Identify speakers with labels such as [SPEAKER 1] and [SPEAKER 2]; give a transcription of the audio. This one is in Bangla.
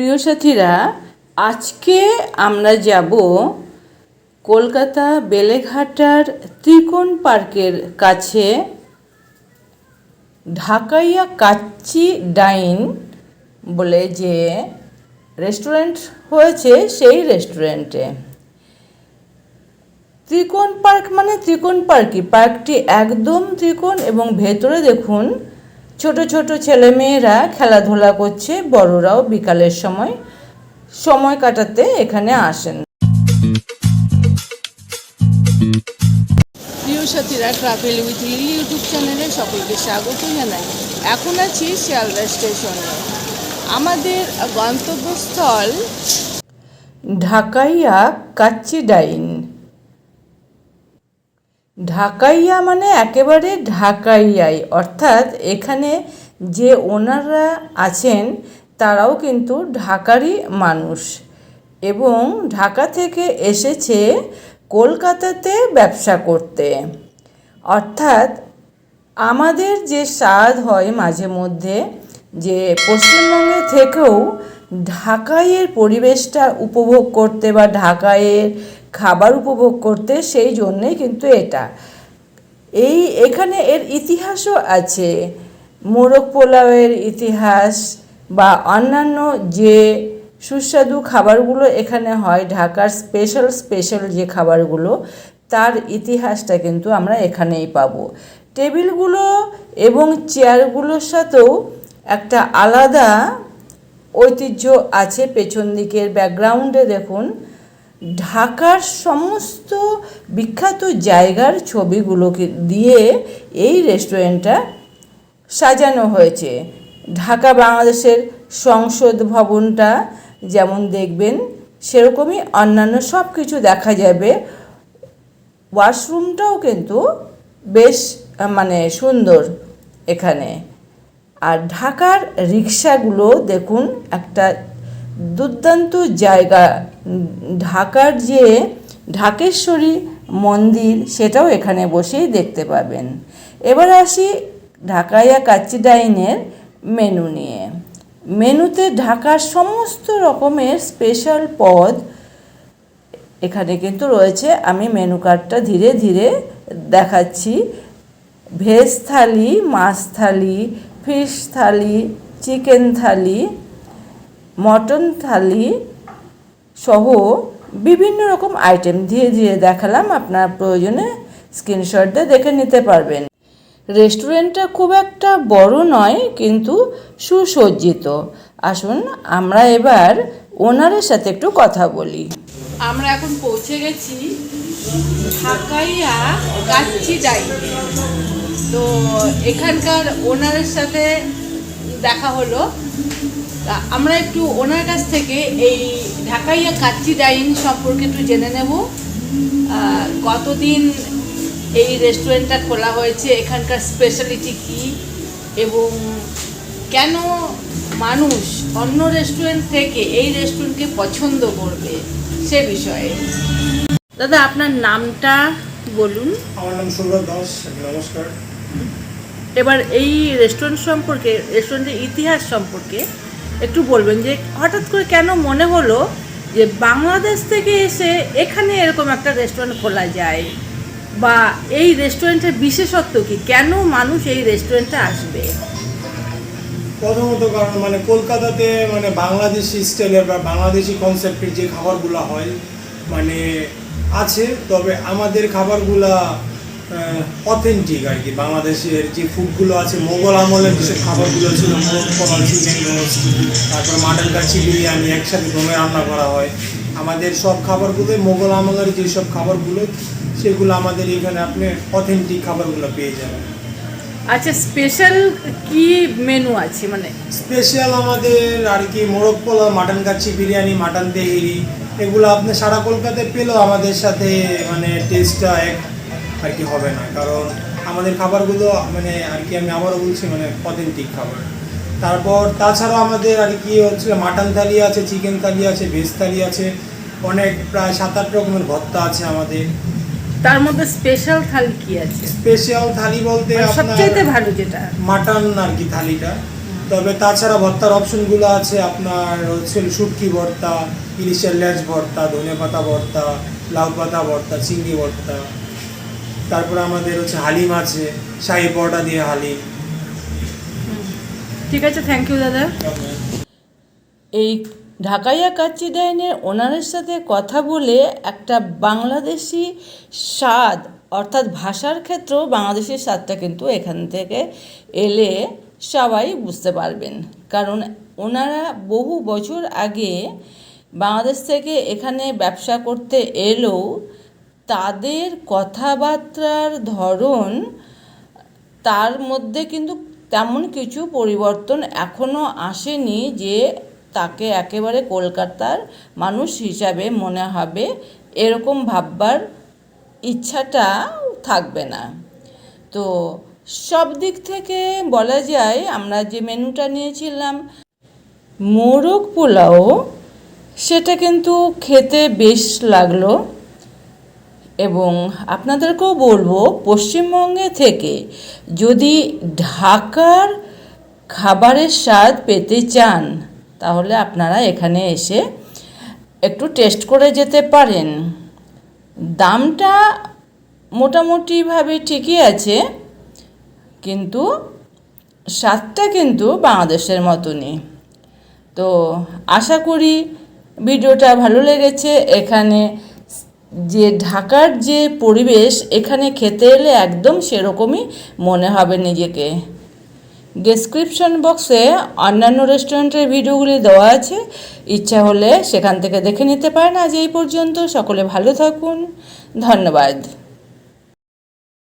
[SPEAKER 1] প্রিয় সাথীরা, আজকে আমরা যাব কলকাতা বেলেঘাটার ত্রিকোণ পার্কের কাছে ঢাকাইয়া কাচ্চি ডাইন বলে যে রেস্টুরেন্ট হয়েছে, সেই রেস্টুরেন্টে। ত্রিকোণ পার্ক মানে ত্রিকোণ পার্কই। পার্কটি একদম ত্রিকোণ এবং ভেতরে দেখুন ছোট ছোট ছেলেমেয়েরা খেলাধুলা করছে বড়রাও বিকালের সময় সময় কাটাতে এখানে আসেন। প্রিয় সাথীরা ট্রাভেল উইথ লিলি ইউটিউব চ্যানেলে সকলকে স্বাগত জানাই। এখন আছি শিয়ালদা স্টেশনে। আমাদের গন্তব্যস্থল ঢাকাইয়া কাচ্চি ডাইন ঢাকাইয়া মানে একেবারে ঢাকাইয়াই। অর্থাৎ এখানে যে ওনাররা আছেন, তারাও কিন্তু ঢাকারই মানুষ। এবং ঢাকা থেকে এসেছে কলকাতাতে ব্যবসা করতে। অর্থাৎ আমাদের যে স্বাদ হয় মাঝে মধ্যে, যে পশ্চিমবঙ্গে থেকেও ঢাকাইয়ের পরিবেশটা উপভোগ করতে বা ঢাকাইয়ের খাবার উপভোগ করতে সেই জন্যেই কিন্তু এটা। এই, এখানে এর ইতিহাসও আছে। মোরগ পোলাওয়ের ইতিহাস বা অন্যান্য যে সুস্বাদু খাবারগুলো এখানে হয়, ঢাকার স্পেশাল স্পেশাল যে খাবারগুলো, তার ইতিহাসটা কিন্তু আমরা এখানেই পাবো। টেবিলগুলো এবং চেয়ারগুলোর সাথেও একটা আলাদা ঐতিহ্য আছে পেছন দিকের ব্যাকগ্রাউন্ডে দেখুন। ঢাকার সমস্ত বিখ্যাত জায়গার ছবিগুলোকে দিয়ে এই রেস্টুরেন্টটা সাজানো হয়েছে। ঢাকা বাংলাদেশের সংসদ ভবনটা যেমন দেখবেন, সেরকমই অন্যান্য সব কিছু দেখা যাবে। ওয়াশরুমটাও কিন্তু বেশ মানে সুন্দর এখানে। আর ঢাকার রিক্সাগুলো দেখুন, একটা দুর্দান্ত জায়গা। ঢাকার যে ঢাকেশ্বরী মন্দির, সেটাও এখানে বসেই দেখতে পাবেন। এবার আসি ঢাকাইয়া কাচ্চি ডাইনের মেনু নিয়ে। মেনুতে ঢাকার সমস্ত রকমের স্পেশাল পদ এখানে কিন্তু রয়েছে। আমি মেনু কার্ডটা ধীরে ধীরে দেখাচ্ছি। ভেজ থালি, মাছ thali, fish thali, chicken thali mutton thali সহ বিভিন্ন রকম আইটেম ধীরে ধীরে দেখালাম। আপনার প্রয়োজনে স্ক্রিনশট দিয়ে দেখে নিতে পারবেন। রেস্টুরেন্টটা খুব একটা বড় নয়, কিন্তু সুসজ্জিত। আসুন আমরা এবার ওনারের সাথে একটু কথা বলি। আমরা এখন পৌঁছে গেছি ঢাকাইয়া তো এখানকার ওনারের সাথে দেখা হলো। তা আমরা একটু ওনার কাছ থেকে এই ঢাকাইয়া কাচ্চি ডাইন সম্পর্কে একটু জেনে নেব। কতদিন এই রেস্টুরেন্টটা খোলা হয়েছে? এখানকার স্পেশালিটি কী? এবং কেন মানুষ অন্য রেস্টুরেন্ট থেকে এই রেস্টুরেন্টকে পছন্দ করবে সে বিষয়ে? দাদা আপনার নামটা বলুন।
[SPEAKER 2] আমার নাম সৌরভ দাস নমস্কার।
[SPEAKER 1] এবার এই রেস্টুরেন্ট সম্পর্কে রেস্টুরেন্টের ইতিহাস সম্পর্কে একটু বলবেন যে হঠাৎ করে কেন মনে হলো যে বাংলাদেশ থেকে এসে এখানে এরকম একটা রেস্টুরেন্ট খোলা যায়? বা এই রেস্টুরেন্টের বিশেষত্ব কি? কেন মানুষ এই রেস্টুরেন্টে আসবে?
[SPEAKER 2] প্রথমত কারণ মানে কলকাতাতে মানে বাংলাদেশি স্টাইলের বা বাংলাদেশি কনসেপ্টের যে খাবারগুলো হয় মানে আছে, তবে আমাদের খাবারগুলা অথেন্টিক আর কি। বাংলাদেশের যে ফুডগুলো আছে মোগল আমলের যে খাবারগুলো ছিল মোগল চিকেন রোস্ট তারপর মাটন কাচ্চি বিরিয়ানি একসাথে দমে রান্না করা হয়। আমাদের সব খাবারগুলো মোগল আমলের যেসব খাবারগুলো সেগুলো আমাদের এখানে আপনি অথেন্টিক খাবারগুলো পেয়ে যাবেন।
[SPEAKER 1] আচ্ছা স্পেশাল কি মেনু আছে? মানে
[SPEAKER 2] স্পেশাল আমাদের আর কি মোরগ পোলাও মাটন কাচ্চি বিরিয়ানি মাটন তেহেরি এগুলো আপনি সারা কলকাতায় পেলেও আমাদের সাথে মানে টেস্টটা এক আর কি হবে না। কারণ আমাদের খাবারগুলো মানে আর কি আমি আবারও বলছি মানে অথেন্টিক খাবার। তারপর তাছাড়াও আমাদের আর কি হচ্ছে মাটন থালি আছে চিকেন থালি আছে ভেজ থালি আছে অনেক প্রায় সাত আট রকমের ভর্তা আছে আমাদের।
[SPEAKER 1] তার মধ্যে স্পেশাল থালি কি আছে?
[SPEAKER 2] স্পেশাল থালি বলতে
[SPEAKER 1] মানে সবচাইতে ভালো যেটা।
[SPEAKER 2] মাটন আর কি থালিটা। তবে তাছাড়া ভর্তার অপশনগুলো আছে আপনার হচ্ছে শুটকি ভর্তা ইলিশের লেজ ভর্তা ধনে পাতা ভর্তা লাউ পাতা ভর্তা চিংড়ি ভর্তা। তারপর আমাদের হচ্ছে হালিম আছে শাহি পরোটা দিয়ে হালিম।
[SPEAKER 3] ঠিক আছে থ্যাংক ইউ দাদা।
[SPEAKER 1] এই ঢাকাইয়া কাচ্চি ডাইনের ওনারের সাথে কথা বলে একটা বাংলাদেশি স্বাদ অর্থাৎ ভাষার ক্ষেত্রেও বাংলাদেশের স্বাদটা কিন্তু এখান থেকে এলে সবাই বুঝতে পারবেন। কারণ ওনারা বহু বছর আগে বাংলাদেশ থেকে এখানে ব্যবসা করতে এলেও তাদের কথাবার্তার ধরন, তার মধ্যে কিন্তু তেমন কিছু পরিবর্তন এখনও আসেনি যে তাকে একেবারে কলকাতার মানুষ হিসাবে মনে হবে। এরকম ভাববার ইচ্ছাটা থাকবে না। তো সব দিক থেকে বলা যায়, আমরা যে মেনুটা নিয়েছিলাম, মোরগ পোলাও, সেটা কিন্তু খেতে বেশ লাগল। এবং আপনাদেরকেও বলব, পশ্চিমবঙ্গে থেকে যদি ঢাকার খাবারের স্বাদ পেতে চান, তাহলে আপনারা এখানে এসে একটু টেস্ট করে যেতে পারেন। দামটা মোটামুটিভাবে ঠিকই আছে, কিন্তু স্বাদটা কিন্তু বাংলাদেশের মতনই। তো আশা করি ভিডিওটা ভালো লেগেছে, এখানে যে ঢাকার যে পরিবেশ, এখানে খেতে এলে একদম সেরকমই মনে হবে নিজেকে। ডেসক্রিপশন বক্সে অন্যান্য রেস্টুরেন্টের ভিডিওগুলি দেওয়া আছে। ইচ্ছা হলে সেখান থেকে দেখে নিতে পারেন। আজ এই পর্যন্ত। সকলে ভালো থাকুন। ধন্যবাদ।